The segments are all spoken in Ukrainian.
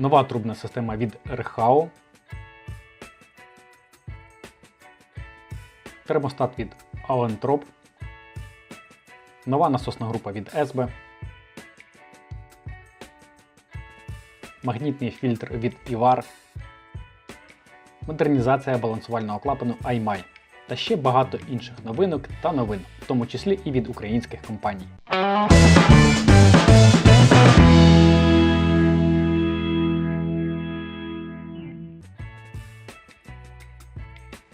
Нова трубна система від Рехау. Термостат від Alentrop. Нова насосна група від SB. Магнітний фільтр від Ivar. Модернізація балансувального клапану iMai та ще багато інших новинок та новин, в тому числі і від українських компаній.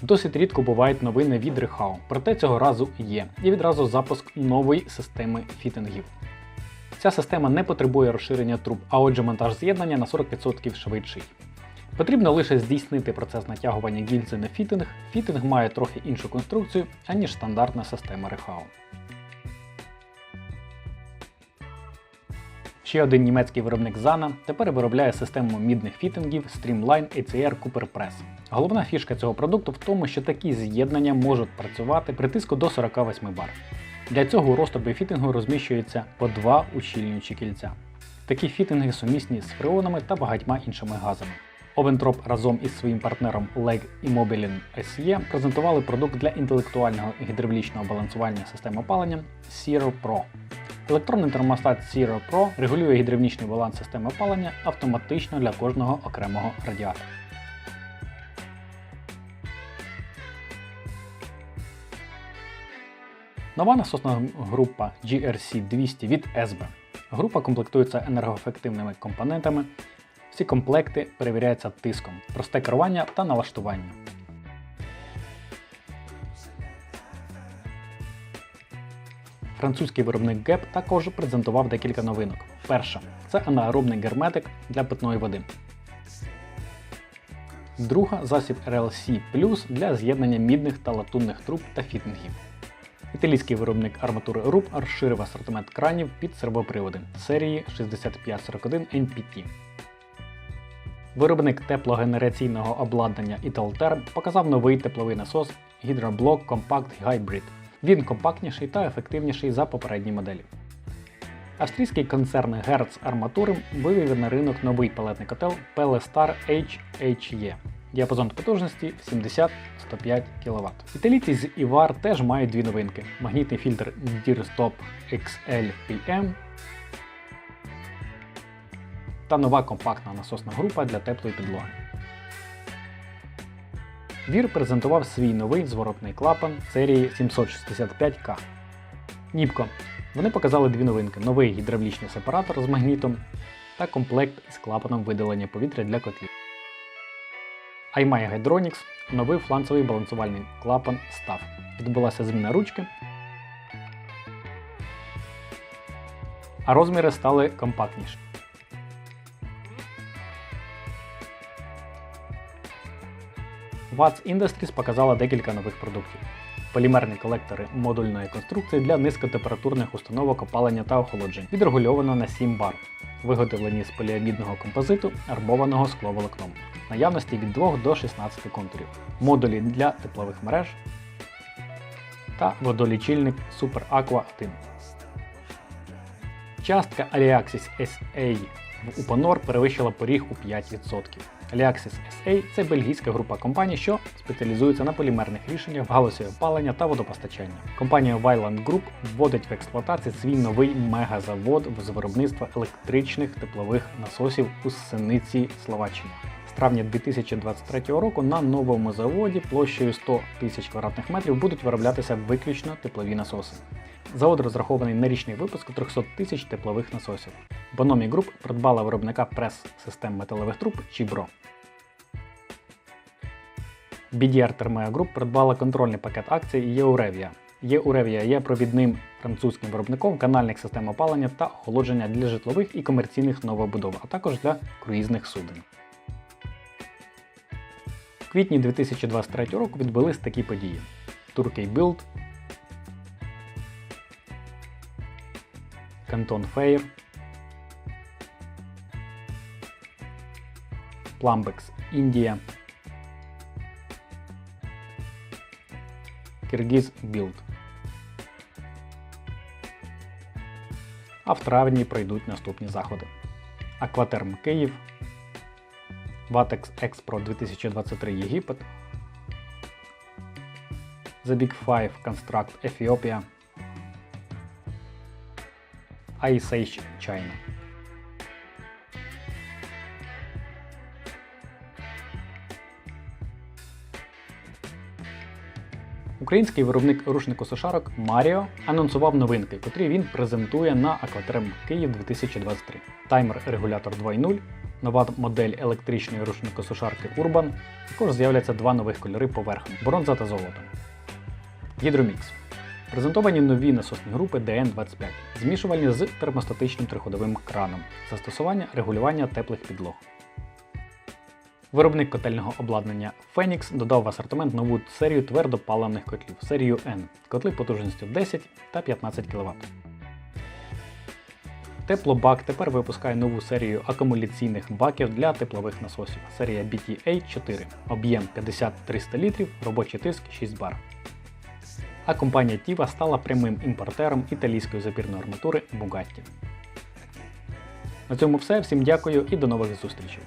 Досить рідко бувають новини від Рехау, проте цього разу є. І відразу запуск нової системи фітингів. Ця система не потребує розширення труб, а отже монтаж з'єднання на 40% швидший. Потрібно лише здійснити процес натягування гільзи на фітинг. Фітинг має трохи іншу конструкцію, аніж стандартна система Рехау. Ще один німецький виробник Zana тепер виробляє систему мідних фітингів Streamline ACR Cooper Press. Головна фішка цього продукту в тому, що такі з'єднання можуть працювати при тиску до 48 бар. Для цього у розтрубі фітингу розміщується по два ущільнюючі кільця. Такі фітинги сумісні з фреонами та багатьма іншими газами. Oventrop разом із своїм партнером Leg Immobilin SE презентували продукт для інтелектуального гідравлічного балансування систем опалення Zero Pro. Електронний термостат Zero Pro регулює гідравлічний баланс системи опалення автоматично для кожного окремого радіатора. Нова насосна група GRC200 від SB. Група комплектується енергоефективними компонентами. Всі комплекти перевіряються тиском, просте керування та налаштування. Французький виробник GEP також презентував декілька новинок. Перша це анаеробний герметик для питної води. Друга засіб RLC Plus для з'єднання мідних та латунних труб та фітингів. Італійський виробник арматури RUP розширив асортимент кранів під сервоприводи серії 6541 NPT. Виробник теплогенераційного обладнання Italterm показав новий тепловий насос Hydroblock Compact Hybrid. Він компактніший та ефективніший за попередні моделі. Австрійський концерн Hertz Арматури вивів на ринок новий палетний котел Pelestar HHE. Діапазон потужності 70-105 кВт. Італійці з Ivar теж мають дві новинки: магнітний фільтр Dirstop XL PM та нова компактна насосна група для теплої підлоги. Вір презентував свій новий зворотний клапан серії 765К. Ніпко. Вони показали дві новинки: новий гідравлічний сепаратор з магнітом та комплект із клапаном видалення повітря для котлів. iMai Hydronics новий фланцевий балансувальний клапан став. Відбулася зміна ручки. А розміри стали компактніші. Watts Industries показала декілька нових продуктів. Полімерні колектори модульної конструкції для низькотемпературних установок опалення та охолоджень, відрегульовано на 7 бар, виготовлені з поліамідного композиту, арбованого скловолокном, наявності від 2 до 16 контурів, модулі для теплових мереж та водолічильник Super Aqua 1. Частка Aliaxis SA в Uponor перевищила поріг у 5%. Aliaxis SA це бельгійська група компаній, що спеціалізується на полімерних рішеннях в галузі опалення та водопостачання. Компанія Weiland Group вводить в експлуатацію свій новий мегазавод з виробництва електричних теплових насосів у Синиці, Словаччині. З травня 2023 року на новому заводі площею 100 тисяч квадратних метрів будуть вироблятися виключно теплові насоси. Завод розрахований на річний випуск 300 тисяч теплових насосів. Bonomi Group придбала виробника прес-систем металевих труб Chibro. BDR Thermea Group придбала контрольний пакет акцій Єуревія. Єуревія є провідним французьким виробником канальних систем опалення та охолодження для житлових і комерційних новобудов, а також для круїзних суден. В квітні 2023 року відбулись такі події: Turkey Build, Canton Fair, Plumbex Індія, Kyrgyz Build. А в травні пройдуть наступні заходи. Акватерм Київ, Vatex Expro 2023 Єгипет, The Big Five Construct Ethiopia, Ice Age China. Український виробник рушникосушарок Маріо анонсував новинки, котрі він презентує на Акватрем Київ 2023. Таймер-регулятор 2.0, нова модель електричної рушникосушарки Urban, також з'являться два нових кольори поверхні бронза та золото. Гідромікс. Презентовані нові насосні групи DN25, змішувальні з термостатичним триходовим краном, застосування регулювання теплих підлог. Виробник котельного обладнання Phoenix додав в асортимент нову серію твердопаливних котлів серію N, котли потужністю 10 та 15 кВт. Теплобак тепер випускає нову серію акумуляційних баків для теплових насосів. Серія BTA4, об'єм 50-300 літрів, робочий тиск 6 бар а компанія Тіва стала прямим імпортером італійської запірної арматури Bugatti. На цьому все. Всім дякую і до нових зустрічей.